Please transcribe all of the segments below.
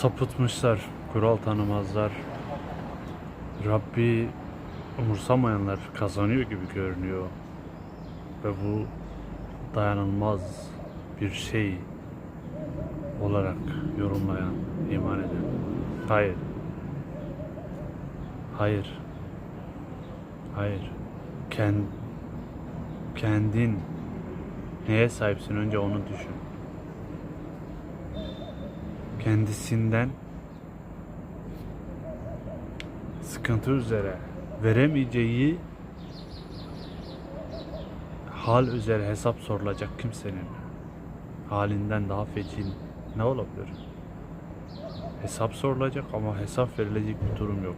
sapıtmışlar, kural tanımazlar. Rabbi umursamayanlar kazanıyor gibi görünüyor. Ve bu dayanılmaz bir şey olarak yorumlayan, iman eden. Hayır. Hayır. Hayır. Kend, kendin neye sahipsin önce onu düşün. Kendisinden sıkıntı üzere veremeyeceği hal üzere hesap sorulacak kimsenin halinden daha feci ne olabilir? Hesap sorulacak ama hesap verilecek bir durum yok.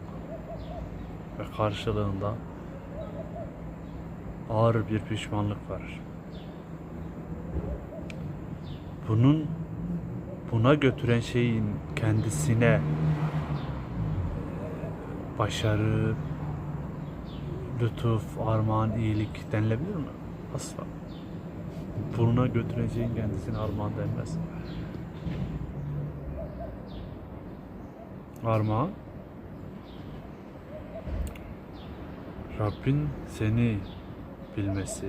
Ve karşılığında ağır bir pişmanlık var. Bunun buna götüren şeyin kendisine başarı, lütuf, armağan, iyilik denilebilir mi? Asla. Buna götüren şeyin kendisine armağan denmez. Armağan Rabbin seni bilmesi,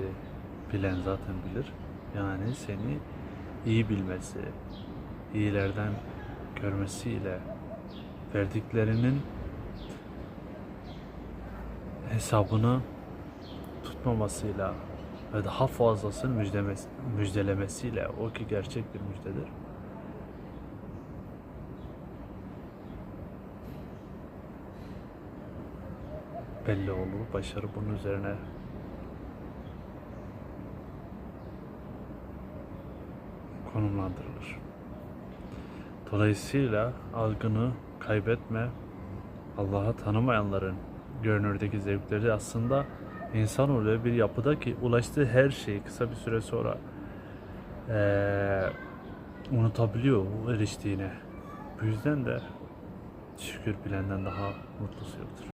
bilen zaten bilir. Yani seni iyi bilmesi, iyilerden görmesiyle verdiklerinin hesabını tutmamasıyla ve daha fazlasını müjdelemesiyle o ki gerçek bir müjdedir. Belli olur. Başarı bunun üzerine konumlandırılır. Dolayısıyla algını kaybetme. Allah'ı tanımayanların görünürdeki zevkleri aslında insan öyle bir yapıda ki ulaştığı her şeyi kısa bir süre sonra eee, unutabiliyor eriştiğine. Bu yüzden de şükür bilenden daha mutlusu yoktur.